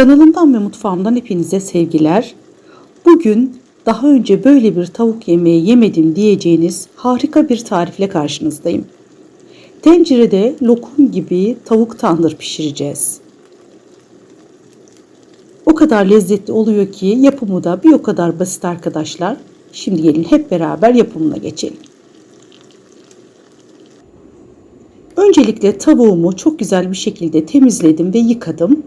Kanalımdan ve mutfağımdan hepinize sevgiler. Bugün daha önce böyle bir tavuk yemeği yemedim diyeceğiniz harika bir tarifle karşınızdayım. Tencerede lokum gibi tavuk tandır pişireceğiz. O kadar lezzetli oluyor ki yapımı da bir o kadar basit arkadaşlar. Şimdi gelin hep beraber yapımına geçelim. Öncelikle tavuğumu çok güzel bir şekilde temizledim ve yıkadım.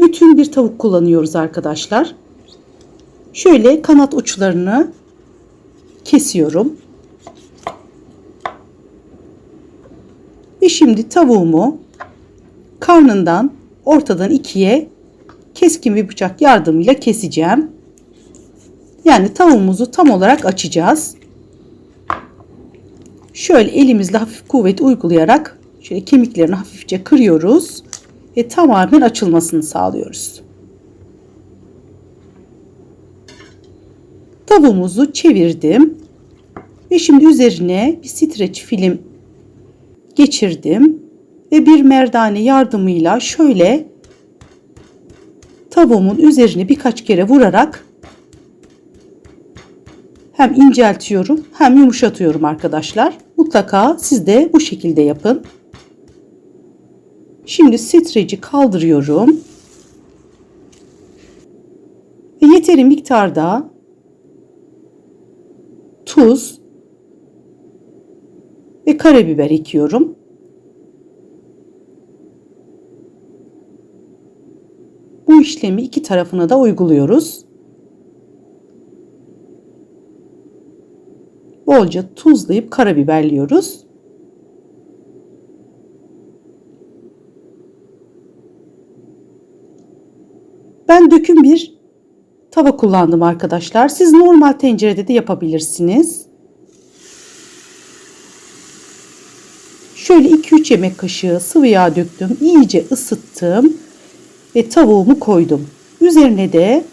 Bütün bir tavuk kullanıyoruz arkadaşlar. Şöyle kanat uçlarını kesiyorum. Ve şimdi tavuğumu karnından ortadan ikiye keskin bir bıçak yardımıyla keseceğim. Yani tavuğumuzu tam olarak açacağız. Şöyle elimizle hafif kuvvet uygulayarak şöyle kemiklerini hafifçe kırıyoruz ve tamamen açılmasını sağlıyoruz. Tavuğumuzu çevirdim ve şimdi üzerine bir streç film geçirdim ve bir merdane yardımıyla şöyle tavuğumun üzerine birkaç kere vurarak hem inceltiyorum hem yumuşatıyorum arkadaşlar. Mutlaka siz de bu şekilde yapın. Şimdi streci kaldırıyorum. Ve yeteri miktarda tuz ve karabiber ekiyorum. Bu işlemi iki tarafına da uyguluyoruz. Bolca tuzlayıp karabiberliyoruz. Ben döküm bir tava kullandım arkadaşlar. Siz normal tencerede de yapabilirsiniz. Şöyle 2-3 yemek kaşığı sıvı yağ döktüm. İyice ısıttım ve tavuğumu koydum. Üzerine de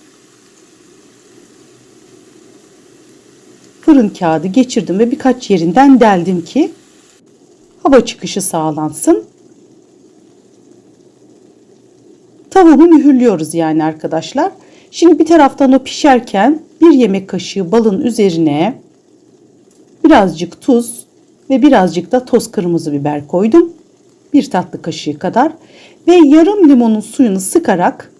fırın kağıdı geçirdim ve birkaç yerinden deldim ki hava çıkışı sağlansın. Tavuğu mühürlüyoruz yani arkadaşlar. Şimdi bir taraftan o pişerken bir yemek kaşığı balın üzerine birazcık tuz ve birazcık da toz kırmızı biber koydum. Bir tatlı kaşığı kadar ve yarım limonun suyunu sıkarak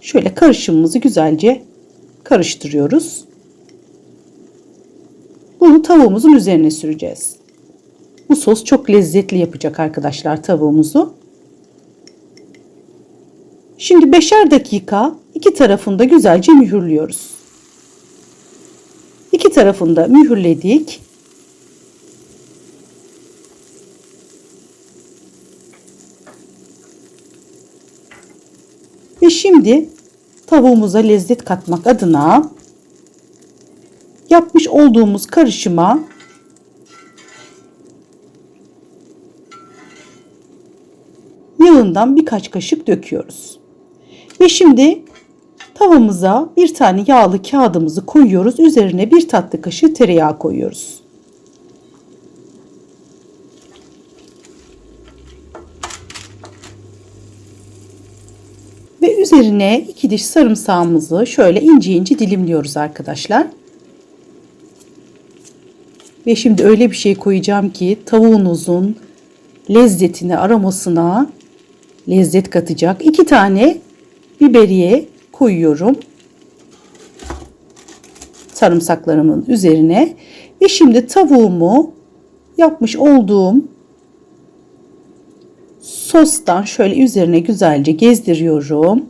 şöyle karışımımızı güzelce karıştırıyoruz. Bunu tavuğumuzun üzerine süreceğiz. Bu sos çok lezzetli yapacak arkadaşlar tavuğumuzu. Şimdi beşer dakika iki tarafında güzelce mühürlüyoruz. İki tarafında mühürledik. Ve şimdi tavuğumuza lezzet katmak adına yapmış olduğumuz karışıma yağından birkaç kaşık döküyoruz. Ve şimdi tavamıza bir tane yağlı kağıdımızı koyuyoruz. Üzerine bir tatlı kaşığı tereyağı koyuyoruz. Ve üzerine iki diş sarımsağımızı şöyle ince ince dilimliyoruz arkadaşlar. Ve şimdi öyle bir şey koyacağım ki tavuğunuzun lezzetine, aromasına lezzet katacak. İki tane biberiye koyuyorum. Sarımsaklarımın üzerine. Ve şimdi tavuğumu yapmış olduğum sostan şöyle üzerine güzelce gezdiriyorum.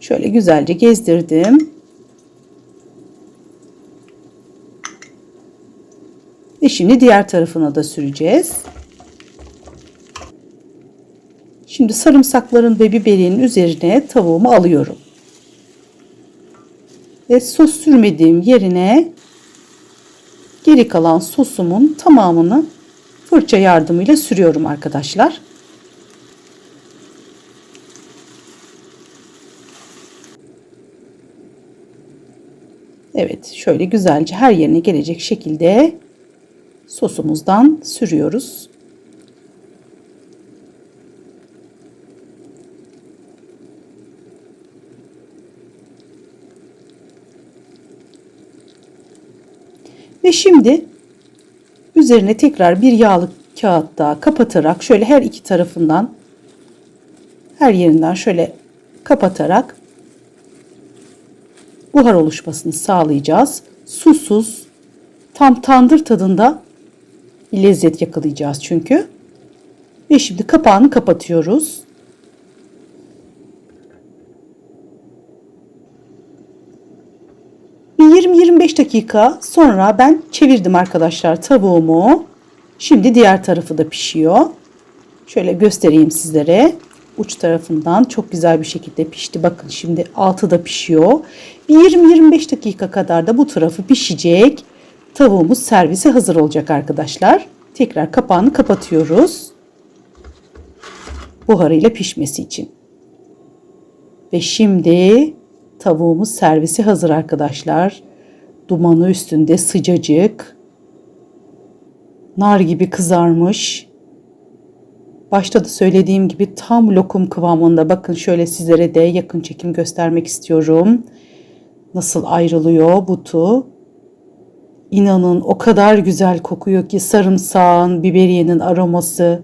Şöyle güzelce gezdirdim. Ve şimdi diğer tarafına da süreceğiz. Şimdi sarımsakların ve biberinin üzerine tavuğumu alıyorum. Ve sos sürmediğim yerine geri kalan sosumun tamamını fırça yardımıyla sürüyorum arkadaşlar. Evet şöyle güzelce her yerine gelecek şekilde sosumuzdan sürüyoruz. Ve şimdi üzerine tekrar bir yağlı kağıt daha kapatarak şöyle her iki tarafından her yerinden şöyle kapatarak buhar oluşmasını sağlayacağız. Susuz tam tandır tadında lezzet yakalayacağız çünkü. Ve şimdi kapağını kapatıyoruz. Bir 20-25 dakika sonra ben çevirdim arkadaşlar tavuğumu. Şimdi diğer tarafı da pişiyor. Şöyle göstereyim sizlere. Uç tarafından çok güzel bir şekilde pişti. Bakın şimdi altı da pişiyor. Bir 20-25 dakika kadar da bu tarafı pişecek. Tavuğumuz servise hazır olacak arkadaşlar. Tekrar kapağını kapatıyoruz. Buharıyla pişmesi için. Ve şimdi tavuğumuz servisi hazır arkadaşlar. Dumanı üstünde sıcacık. Nar gibi kızarmış. Başta da söylediğim gibi tam lokum kıvamında. Bakın şöyle sizlere de yakın çekim göstermek istiyorum. Nasıl ayrılıyor butu. İnanın o kadar güzel kokuyor ki sarımsağın, biberiyenin aroması.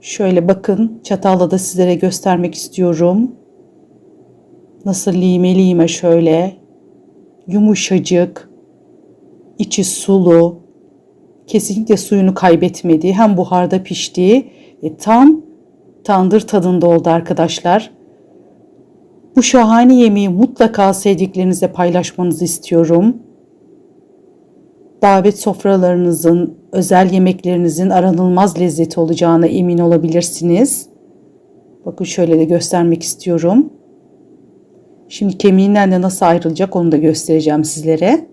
Şöyle bakın çatalla da sizlere göstermek istiyorum. Nasıl lime lime şöyle yumuşacık, içi sulu, kesinlikle suyunu kaybetmedi. Hem buharda pişti ve tam tandır tadında oldu arkadaşlar. Bu şahane yemeği mutlaka sevdiklerinizle paylaşmanızı istiyorum. Davet sofralarınızın, özel yemeklerinizin aranılmaz lezzeti olacağına emin olabilirsiniz. Bakın şöyle de göstermek istiyorum. Şimdi kemiğinden de nasıl ayrılacak onu da göstereceğim sizlere.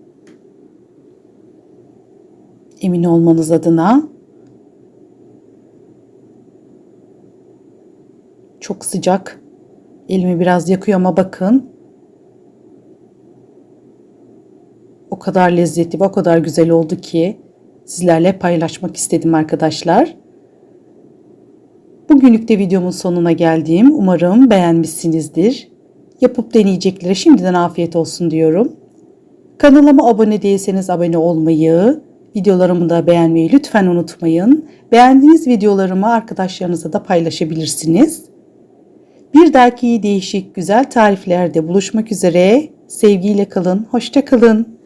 Emin olmanız adına. Çok sıcak. Elimi biraz yakıyor ama bakın. Kadar lezzetli ve o kadar güzel oldu ki sizlerle paylaşmak istedim arkadaşlar. Bugünlük de videomun sonuna geldim. Umarım beğenmişsinizdir. Yapıp deneyeceklere şimdiden afiyet olsun diyorum. Kanalıma abone değilseniz abone olmayı, videolarımı da beğenmeyi lütfen unutmayın. Beğendiğiniz videolarımı arkadaşlarınızla da paylaşabilirsiniz. Bir dahaki değişik güzel tariflerde buluşmak üzere. Sevgiyle kalın, hoşça kalın.